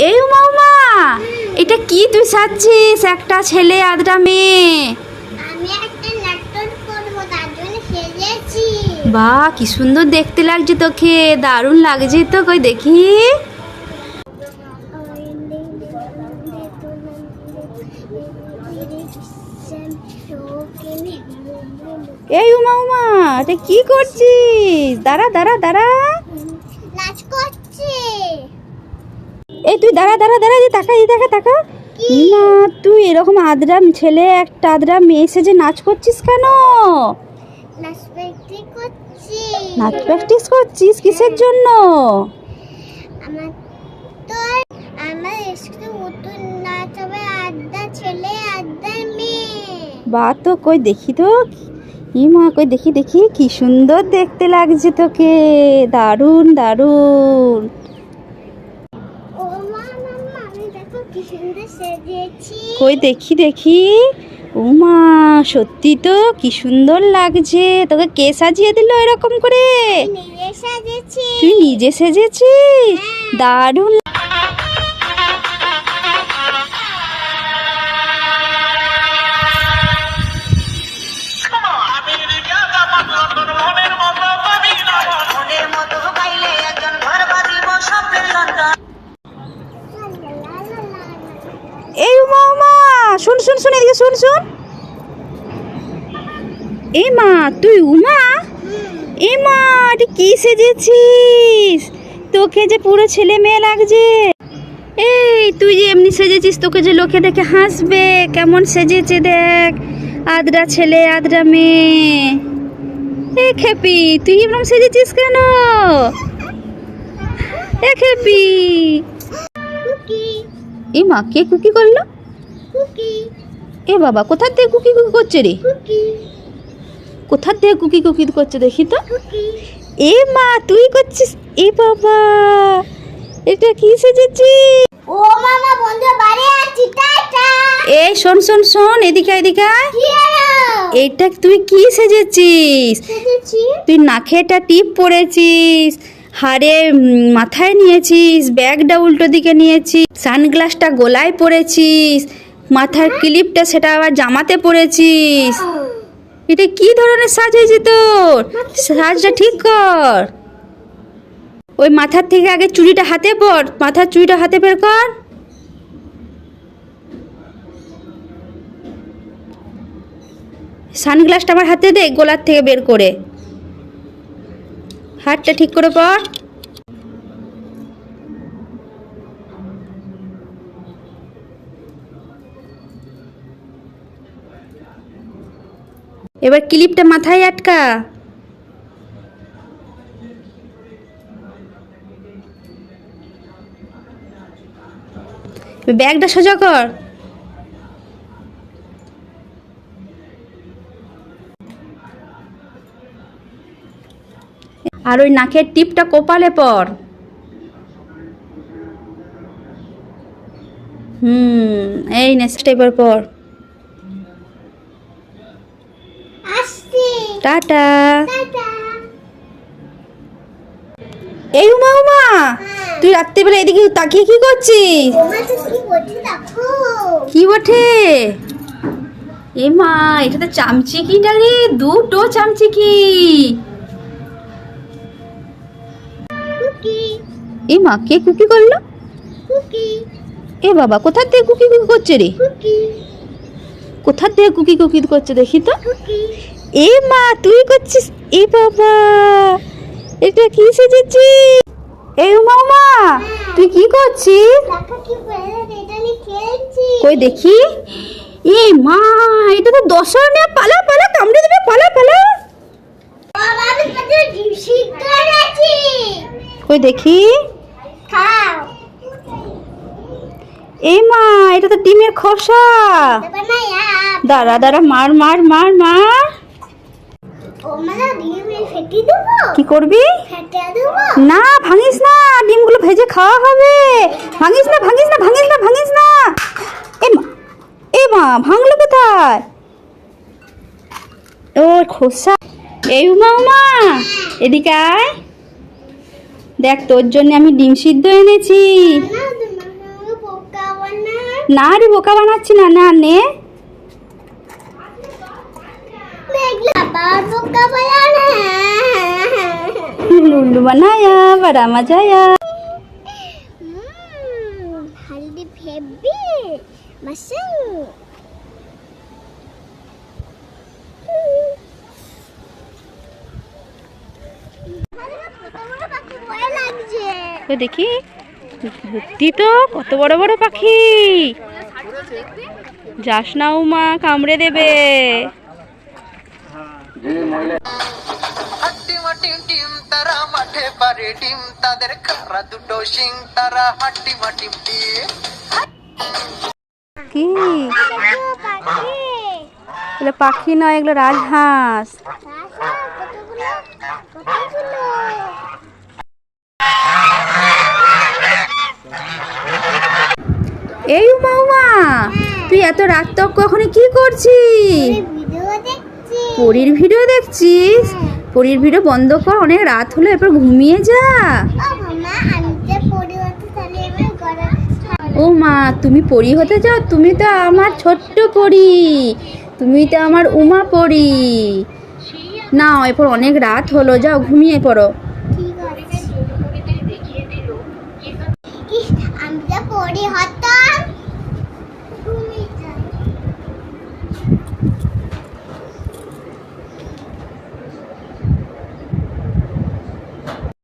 এই মামা এটা কি তুই সাজছিস একটা ছেলে আদরা মেয়ে। বাহ কি সুন্দর দেখতে লাগছে তোকে দারুণ লাগছে তো কই দেখি। এই উমা উমা এটা কি করছিস? দাঁড়া দাঁড়া দাঁড়া নাচ করছে এই তুই দাঁড়া দাঁড়া দাঁড়া যে টাকা এই টাকা টাকা না তুই এরকম আদরা ছেলে একটা আদরা মেয়ে সেজে নাচ করছিস কেন? নাচ প্র্যাকটিস করছিস কিসের জন্য? আমার তো আমার স্কুলে নতুন নাচ হবে আড্ডা ছেলে আড্ডা মেয়ে। বা তো কই দেখি তো। ই মা কই দেখি দেখি। কি সুন্দর দেখতে লাগছে তোকে। দারুণ দারুণ ও মা মাম্মা আমি দেখো কি সুন্দর সেজেছি কই দেখি দেখি। উমা সত্যি তো কি সুন্দর লাগছে। তোকে কে সাজিয়ে দিল এরকম করে? তুই নিজে সেজেছিস? দারুণ শুন শুন শুন এদিকে শুন শুন। এই মা তুই উমা? এই মা তুই কি সেজেছিস? তোকে যে পুরো ছেলে মেয়ে লাগছে। এই তুই যে এমনি সেজেছিস তোকে যে লোকে দেখে হাসবে কেমন সেজেছে দেখ। আদরা ছেলে আদরা মেয়ে। এ খেপি তুই এরকম সেজেছিস কেন? এ খেপি। এই মা কে কুকি করল? এ বাবা কোথার থেকে কুকি কুকি করছে রে? কোথার থেকে কুকি কুকি করছে দেখি তো। এ মা তুই করছিস? এ বাবা এটা কি সেজেছিস ও মামা বন্ধু বাড়ি আছি টাটা। এই শোন শোন শোন এদিকে এদিকে এটা তুই কি সেজেছিস? সেজেছি। তুই নাকে একটা টিপ পরেছিস হাড়ে মাথায় নিয়েছিস ব্যাগটা উল্টো দিকে নিয়েছিস সানগ্লাসটা গলায় পরেছিস মাথার ক্লিপটা সেটা আবার জামাতে পরেছিস? এটা কি ধরনের সাজ হয়েছে তোর? সাজটা ঠিক কর। ওই মাথার থেকে আগে চুড়িটা হাতে পর, মাথার চুড়িটা হাতে বের কর। সানগ্লাসটা আমার হাতে দে, গোলার থেকে বের করে। হাতটা ঠিক করে পর। এবার ক্লিপটা মাথায় আটকা। ব্যাগটা সোজা কর। আর ওই নাকের টিপটা কোপালে পর। হুম, এই নেক্সট এবার পর। টাটা। এই উমা উমা তুই রাত্রিবেলা এদিকে তাকিয়ে কি করছিস? কি বটে? এ মা এটা তো চামচিকিটা রে দুটো চামচিকি। এ মা কে কুকি করল? এ বাবা কোথার থেকে কুকি কুকি করছে রে? কোথার থেকে কুকি কুকি করছে দেখি তো। এ মা তুই করছিস? এ বাবা এটা কি সেজেছিস? এই উমা উমা তুই কি করছিস? কই দেখি? এ মা এটা তো দশরণে পালা পালা কামড়ে দেবে পালা পালা। কই দেখি? এ মা এটা তো ডিমের খোসা। না দাঁড়া দাঁড়া মার মার মার মার ও মানে ডিমে ফেটি দেবো কি করবি? না ভাঙিস না ডিমগুলো ভেজে খাওয়া হবে। ভাঙিস না ভাঙিস না ভাঙিস না ভাঙিস না। এ মা ভাঙলো কোথায়? ও খোসা। এই উমা উমা এদিকে আয়। দেখ তোর জন্য আমি ডিম সিদ্ধ এনেছি। না না রে বোকা বানাচ্ছি না না নে দেখলে আবার বোকা বলা না लुल्लू बनाया बड़ा मजा आया हल्दी फेबी मसन লাগছে তো দেখি সত্যি তো কত বড় বড় পাখি যাস না উমা কামড়ে দেবে তারা মাঠে তাদের দুটো শিং তারা পাখি নয়, এগুলো রাজহাঁস। এই উমা উমা, তুই এত রাত তক কখনো কি করছিস? পরীর ভিডিও দেখছিস? পরীর ভিডিও বন্ধ কর অনেক রাত হলো এরপর ঘুমিয়ে যা। ও মা তুমি পরি হতে চাও? তুমি তো আমার ছোট্ট পরি। তুমি তো আমার উমা পরি। না এরপর অনেক রাত হলো যাও ঘুমিয়ে পড়ো। পরি